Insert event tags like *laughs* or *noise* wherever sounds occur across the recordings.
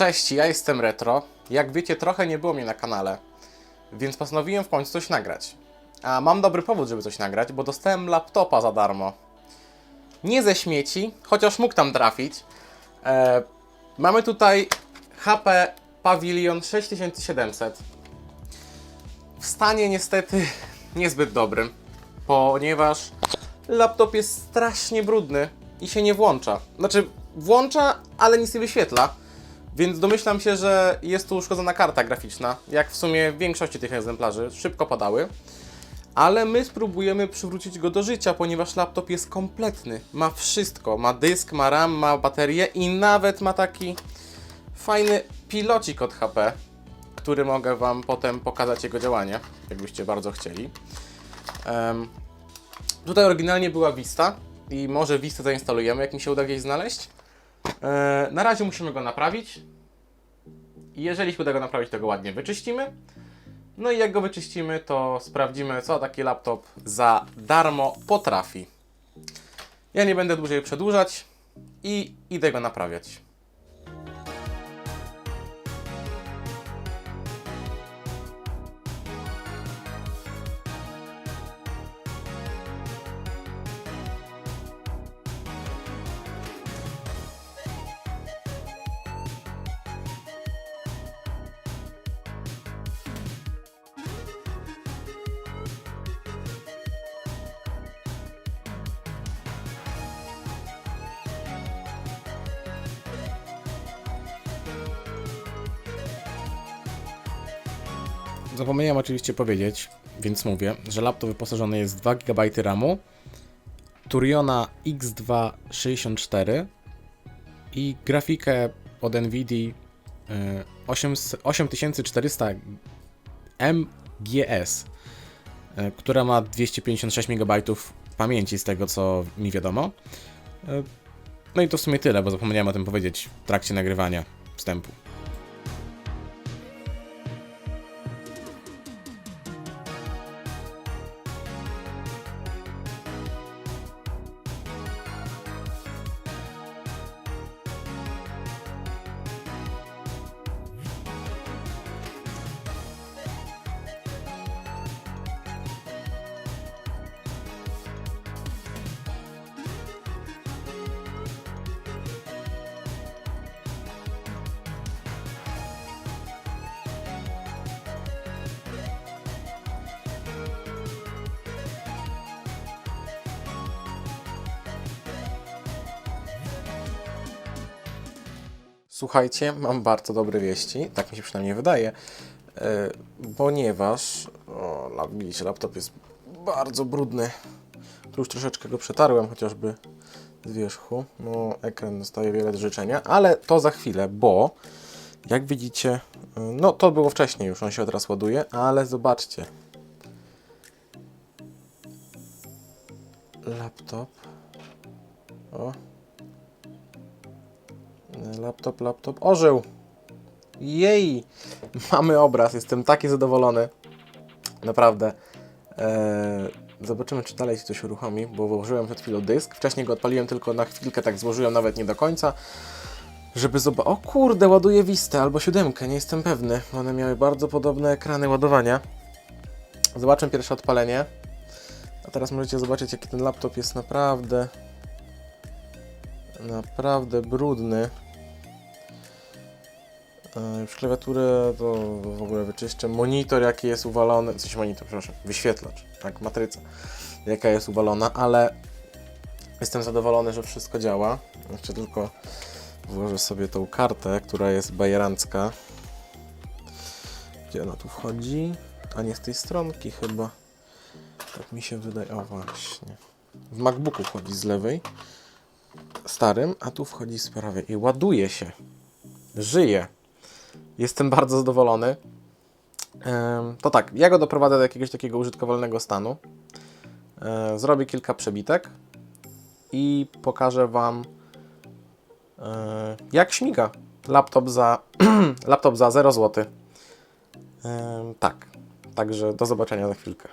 Cześć, ja jestem Retro. Jak wiecie, trochę nie było mnie na kanale, więc postanowiłem w końcu coś nagrać. A mam dobry powód, żeby coś nagrać, bo dostałem laptopa za darmo. Nie ze śmieci, chociaż mógł tam trafić. E, mamy tutaj HP Pavilion 6700. W stanie niestety niezbyt dobrym, ponieważ laptop jest strasznie brudny i się nie włącza. Znaczy, włącza, ale nic nie wyświetla. Więc domyślam się, że jest tu uszkodzona karta graficzna, jak w sumie w większości tych egzemplarzy, szybko padały. Ale my spróbujemy przywrócić go do życia, ponieważ laptop jest kompletny. Ma wszystko. Ma dysk, ma RAM, ma baterię i nawet ma taki fajny pilocik od HP, który mogę Wam potem pokazać jego działanie, jakbyście bardzo chcieli. Em, tutaj oryginalnie była Vista i może Vista zainstalujemy, jak mi się uda gdzieś znaleźć. E, na razie musimy go naprawić. Jeżeli się uda go naprawić, to go ładnie wyczyścimy. No i jak go wyczyścimy, to sprawdzimy, co taki laptop za darmo potrafi. Ja nie będę dłużej przedłużać i idę go naprawiać. Zapomniałem oczywiście powiedzieć, więc mówię, że laptop wyposażony jest w 2 GB RAMu, Turiona X264 i grafikę od Nvidia y, 8 8400 MGS, y, która ma 256 MB pamięci z tego co mi wiadomo. Y, No i to w sumie tyle, bo zapomniałem o tym powiedzieć w trakcie nagrywania wstępu. Słuchajcie, mam bardzo dobre wieści, tak mi się przynajmniej wydaje, e, ponieważ, o, widzicie, laptop jest bardzo brudny. Tu już troszeczkę go przetarłem, chociażby z wierzchu. No, ekran dostaje wiele do życzenia, ale to za chwilę, bo jak widzicie, e, no to było wcześniej już, on się teraz ładuje, ale zobaczcie. Laptop. O, Laptop, laptop. Ożył! Jej! *laughs* Mamy obraz, jestem taki zadowolony. Naprawdę. Eee, zobaczymy, czy dalej się coś uruchomi, bo włożyłem przed chwilą dysk. Wcześniej go odpaliłem tylko na chwilkę, tak złożyłem nawet nie do końca. Żeby zobaczyć. O kurde, ładuje Vista albo siódemkę, nie jestem pewny. One miały bardzo podobne ekrany ładowania. Zobaczę pierwsze odpalenie. A teraz możecie zobaczyć, jaki ten laptop jest naprawdę naprawdę brudny. E, Już klawiaturę to w ogóle wyczyszczę. Monitor jaki jest uwalony, coś monitor, przepraszam, wyświetlacz, tak, matryca, jaka jest uwalona, ale jestem zadowolony, że wszystko działa. Jeszcze tylko włożę sobie tą kartę, która jest bajerancka. Gdzie ona tu wchodzi? A nie z tej stronki chyba. Tak mi się wydaje. O właśnie. W MacBooku wchodzi z lewej starym, a tu wchodzi z prawej i ładuje się. Żyje. Jestem bardzo zadowolony. To tak, ja go doprowadzę do jakiegoś takiego użytkowalnego stanu. E, Zrobię kilka przebitek i pokażę Wam, e, jak śmiga laptop za, *clears throat* laptop za 0 zł. Tak, także do zobaczenia za chwilkę.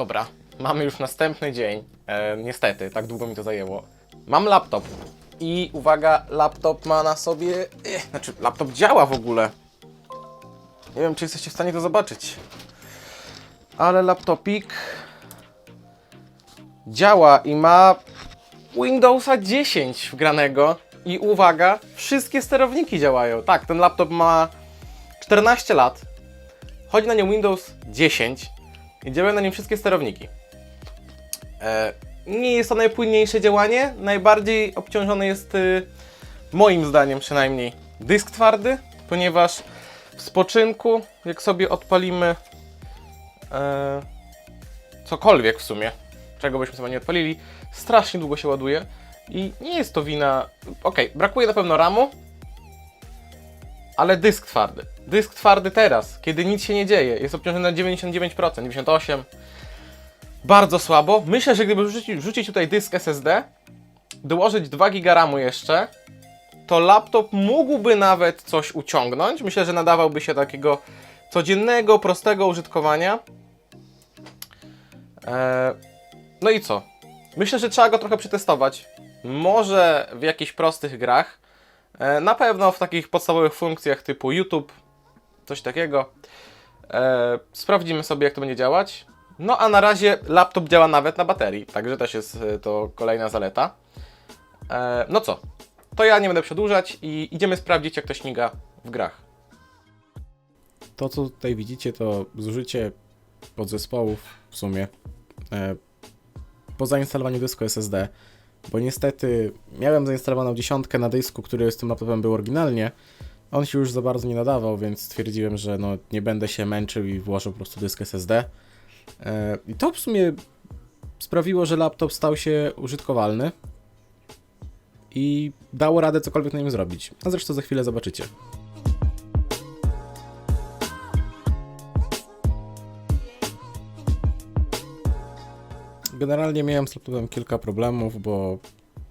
Dobra, mamy już następny dzień. E, niestety, tak długo mi to zajęło. Mam laptop. I uwaga, laptop ma na sobie. Eh, znaczy, laptop działa w ogóle. Nie wiem, czy jesteście w stanie to zobaczyć. Ale laptopik działa i ma Windowsa 10 wgranego. I uwaga, wszystkie sterowniki działają. Tak, ten laptop ma 14 lat. Chodzi na nim Windows 10 i działają na nim wszystkie sterowniki. E, nie jest to najpłynniejsze działanie. Najbardziej obciążony jest, y, moim zdaniem przynajmniej, dysk twardy, ponieważ w spoczynku, jak sobie odpalimy e, cokolwiek w sumie, czego byśmy sobie nie odpalili, strasznie długo się ładuje i nie jest to wina. Okej, brakuje na pewno RAMu, ale dysk twardy. Dysk twardy teraz, kiedy nic się nie dzieje, jest obciążony na 99%, 98%. Bardzo słabo. Myślę, że gdyby wrzucić, wrzucić tutaj dysk SSD, dołożyć 2 GB RAMu jeszcze, to laptop mógłby nawet coś uciągnąć. Myślę, że nadawałby się takiego codziennego, prostego użytkowania. Eee, no i co? Myślę, że trzeba go trochę przetestować. Może w jakichś prostych grach. E, Na pewno w takich podstawowych funkcjach typu YouTube, coś takiego. E, sprawdzimy sobie, jak to będzie działać. No a na razie laptop działa nawet na baterii, także też jest e, to kolejna zaleta. No co, to ja nie będę przedłużać i idziemy sprawdzić, jak to śmiga w grach. To, co tutaj widzicie, to zużycie podzespołów w sumie po zainstalowaniu dysku SSD, bo niestety miałem zainstalowaną dziesiątkę na dysku, który z tym laptopem był oryginalnie. On się już za bardzo nie nadawał, więc stwierdziłem, że no, nie będę się męczył i włożył po prostu dysk SSD. E, I to w sumie sprawiło, że laptop stał się użytkowalny i dało radę cokolwiek na nim zrobić. A zresztą za chwilę zobaczycie. Generalnie miałem z laptopem kilka problemów, bo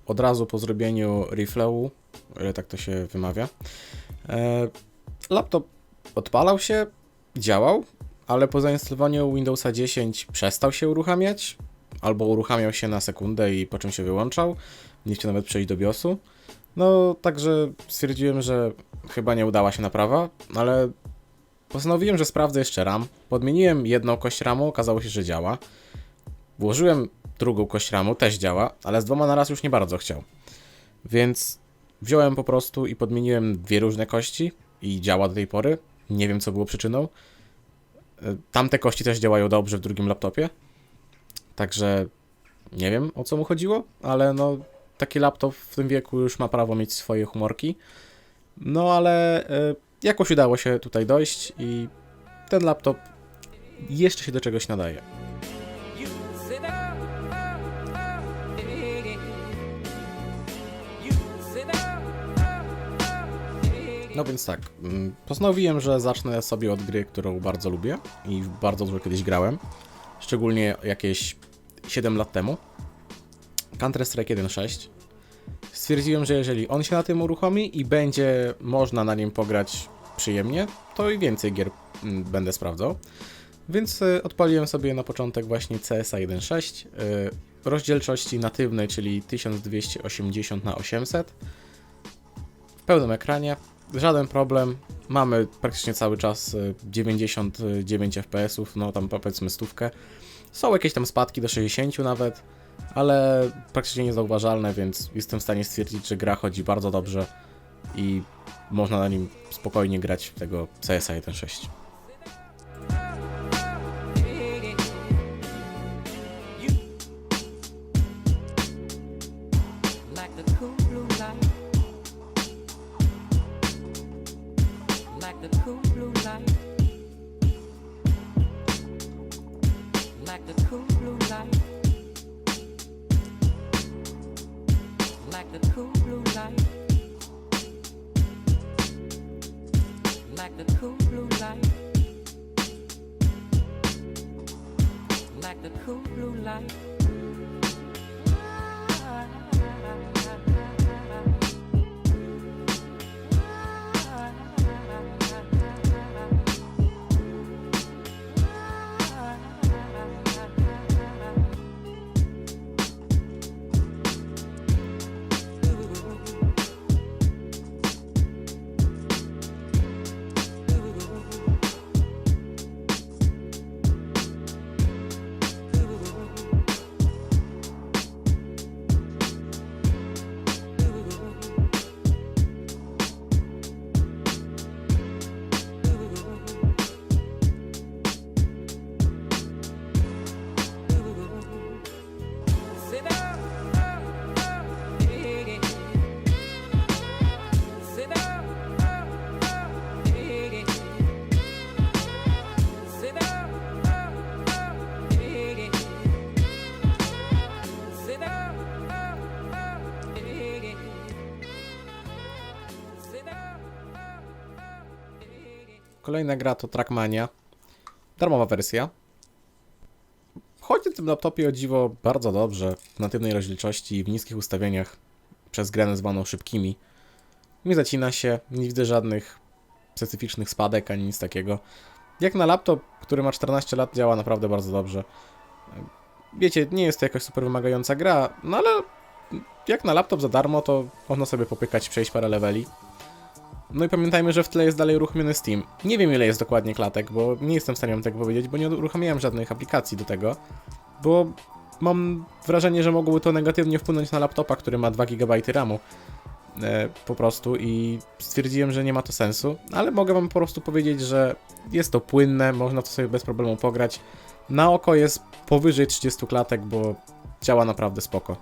od razu po zrobieniu reflowu, ile tak to się wymawia, e, laptop odpalał się, działał, ale po zainstalowaniu Windowsa 10 przestał się uruchamiać, albo uruchamiał się na sekundę i po czym się wyłączał, nie chciał nawet przejść do BIOSu. No, także stwierdziłem, że chyba nie udała się naprawa, ale postanowiłem, że sprawdzę jeszcze RAM. Podmieniłem jedną kość RAMu, okazało się, że działa. Włożyłem drugą kość RAMu, też działa, ale z dwoma na raz już nie bardzo chciał. Więc wziąłem po prostu i podmieniłem dwie różne kości i działa do tej pory. Nie wiem, co było przyczyną. E, Tamte kości też działają dobrze w drugim laptopie. Także nie wiem, o co mu chodziło, ale no taki laptop w tym wieku już ma prawo mieć swoje humorki. No ale e, jakoś udało się tutaj dojść i ten laptop jeszcze się do czegoś nadaje. No więc tak, mm, postanowiłem, że zacznę sobie od gry, którą bardzo lubię i bardzo dużo kiedyś grałem, szczególnie jakieś 7 lat temu. Counter-Strike 1.6. Stwierdziłem, że jeżeli on się na tym uruchomi i będzie można na nim pograć przyjemnie, to i więcej gier mm, będę sprawdzał. Więc y, odpaliłem sobie na początek właśnie CSA 1.6 y, rozdzielczości natywnej, czyli 1280 na 800 w pełnym ekranie, żaden problem. Mamy praktycznie cały czas y, 99 fps, no tam powiedzmy stówkę. Są jakieś tam spadki do 60 nawet, ale praktycznie niezauważalne, więc jestem w stanie stwierdzić, że gra chodzi bardzo dobrze i można na nim spokojnie grać w tego CSA 1.6. like the cool blue light, the cool blue light, like the cool blue light, like the cool blue light, like the cool blue light, like the cool blue light. Kolejna gra to Trackmania. Darmowa wersja. Chodzi w tym laptopie o dziwo bardzo dobrze, w natywnej rozdzielczości i w niskich ustawieniach przez grę zwaną szybkimi. Nie zacina się, nie widzę żadnych specyficznych spadek ani nic takiego. Jak na laptop, który ma 14 lat, działa naprawdę bardzo dobrze. Wiecie, nie jest to jakaś super wymagająca gra, no ale jak na laptop za darmo, to można sobie popykać, przejść parę leveli. No i pamiętajmy, że w tle jest dalej uruchomiony Steam. Nie wiem ile jest dokładnie klatek, bo nie jestem w stanie wam tego powiedzieć, bo nie uruchamiałem żadnych aplikacji do tego, bo mam wrażenie, że mogłoby to negatywnie wpłynąć na laptopa, który ma 2 GB RAMu e, po prostu i stwierdziłem, że nie ma to sensu, ale mogę wam po prostu powiedzieć, że jest to płynne, można to sobie bez problemu pograć. Na oko jest powyżej 30 klatek, bo działa naprawdę spoko.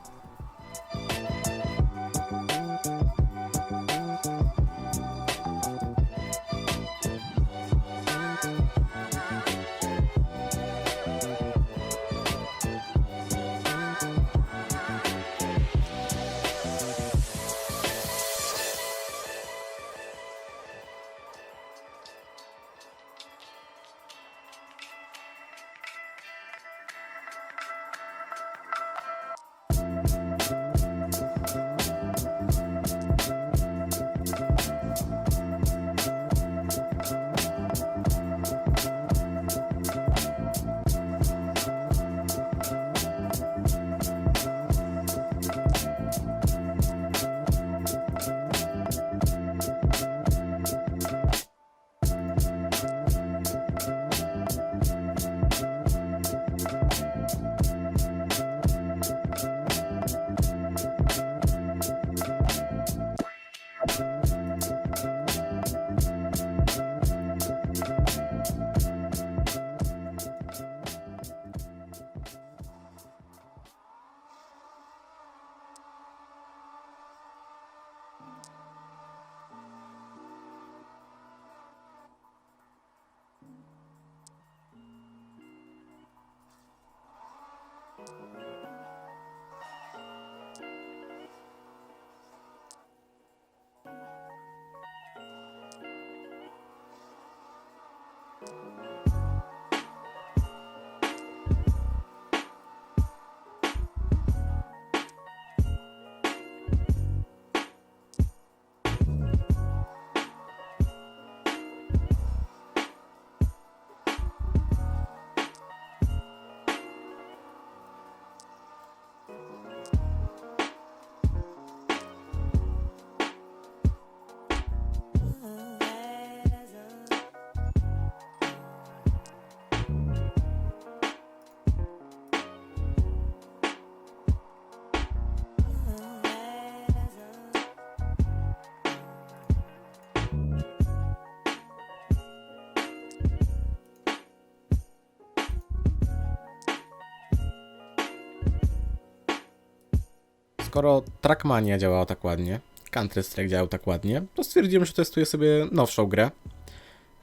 Skoro Trackmania działała tak ładnie, Counter Strike działał tak ładnie, to stwierdziłem, że testuję sobie nowszą grę.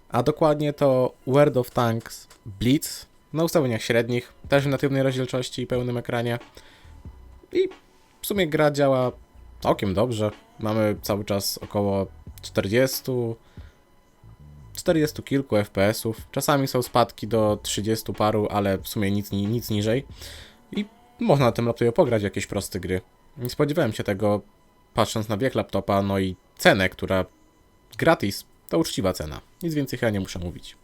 A dokładnie to World of Tanks Blitz na ustawieniach średnich, też w natywnej rozdzielczości i pełnym ekranie. I w sumie gra działa całkiem dobrze. Mamy cały czas około 40, 40 kilku FPS-ów. Czasami są spadki do 30 paru, ale w sumie nic, ni- nic niżej. I można na tym laptopie pograć jakieś proste gry. Nie spodziewałem się tego, patrząc na wiek laptopa, no i cenę, która gratis to uczciwa cena. Nic więcej chyba nie muszę mówić.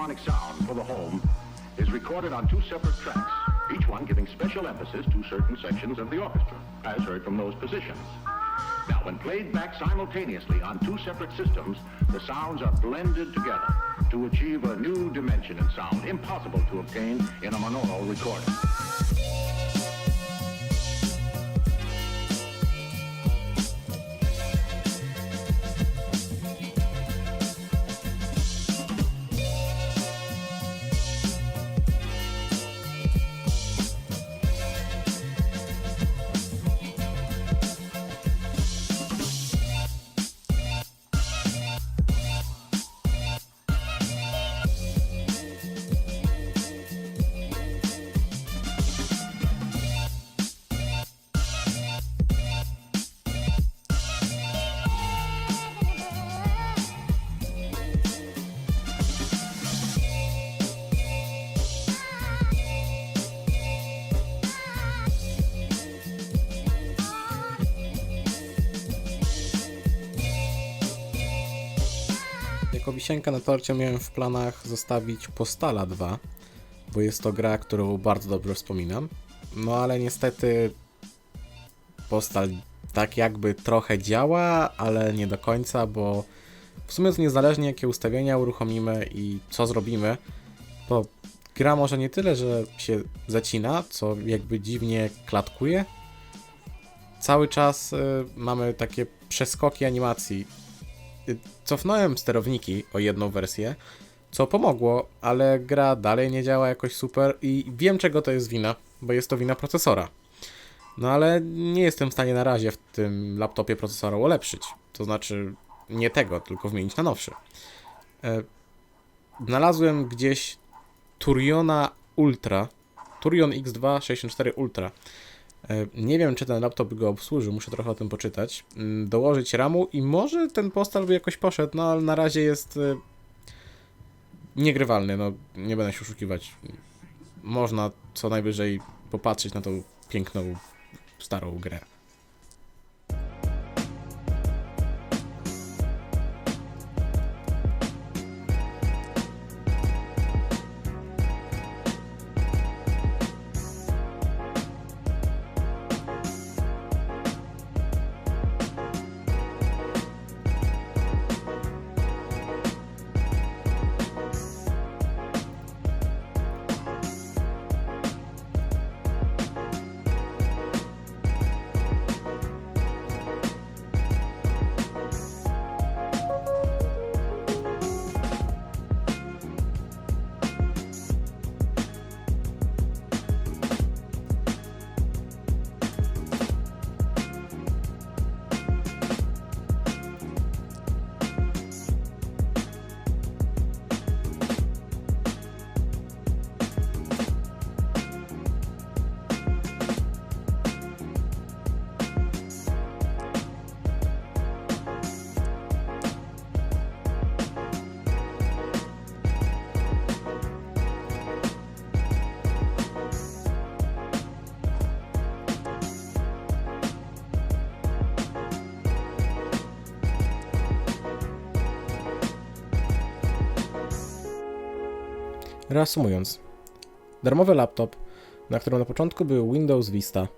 Stereophonic sound for the home is recorded on two separate tracks, each one giving special emphasis to certain sections of the orchestra, as heard from those positions. Now, when played back simultaneously on two separate systems, the sounds are blended together to achieve a new dimension in sound impossible to obtain in a monaural recording. Jako wisienkę na torcie miałem w planach zostawić Postala 2, bo jest to gra, którą bardzo dobrze wspominam. No ale niestety Postal tak jakby trochę działa, ale nie do końca, bo w sumie to niezależnie jakie ustawienia uruchomimy i co zrobimy, to gra może nie tyle, że się zacina, co jakby dziwnie klatkuje. Cały czas y, mamy takie przeskoki animacji. Cofnąłem sterowniki o jedną wersję, co pomogło, ale gra dalej nie działa jakoś super i wiem czego to jest wina, bo jest to wina procesora. No ale nie jestem w stanie na razie w tym laptopie procesora ulepszyć. To znaczy nie tego, tylko wymienić na nowszy. E, znalazłem gdzieś Turiona Ultra, Turion X2 64 Ultra. E, Nie wiem, czy ten laptop go obsłużył, muszę trochę o tym poczytać. Mm, Dołożyć RAMu i może ten postal by jakoś poszedł, no ale na razie jest e, niegrywalny, no nie będę się oszukiwać. Można co najwyżej popatrzeć na tą piękną, starą grę. Reasumując, darmowy laptop, na którym na początku był Windows Vista,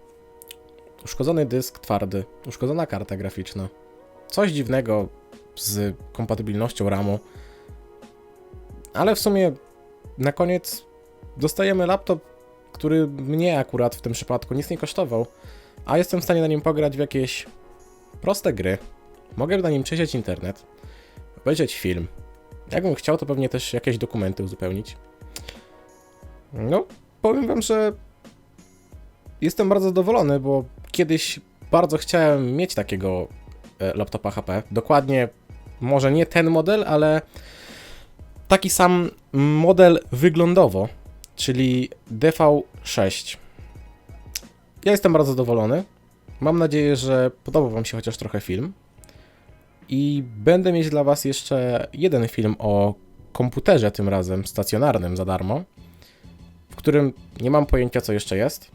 uszkodzony dysk twardy, uszkodzona karta graficzna, coś dziwnego z kompatybilnością RAMu, ale w sumie na koniec dostajemy laptop, który mnie akurat w tym przypadku nic nie kosztował, a jestem w stanie na nim pograć w jakieś proste gry. Mogę na nim przejrzeć internet, obejrzeć film. Jakbym chciał, to pewnie też jakieś dokumenty uzupełnić. No, powiem wam, że jestem bardzo zadowolony, bo kiedyś bardzo chciałem mieć takiego e, laptopa HP. Dokładnie, może nie ten model, ale taki sam model wyglądowo, czyli DV6. Ja jestem bardzo zadowolony. Mam nadzieję, że podobał Wam się chociaż trochę film. I będę mieć dla Was jeszcze jeden film o komputerze, tym razem stacjonarnym za darmo, w którym nie mam pojęcia, co jeszcze jest.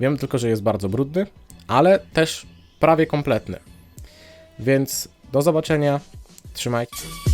Wiem tylko, że jest bardzo brudny, ale też prawie kompletny. Więc do zobaczenia. Trzymajcie.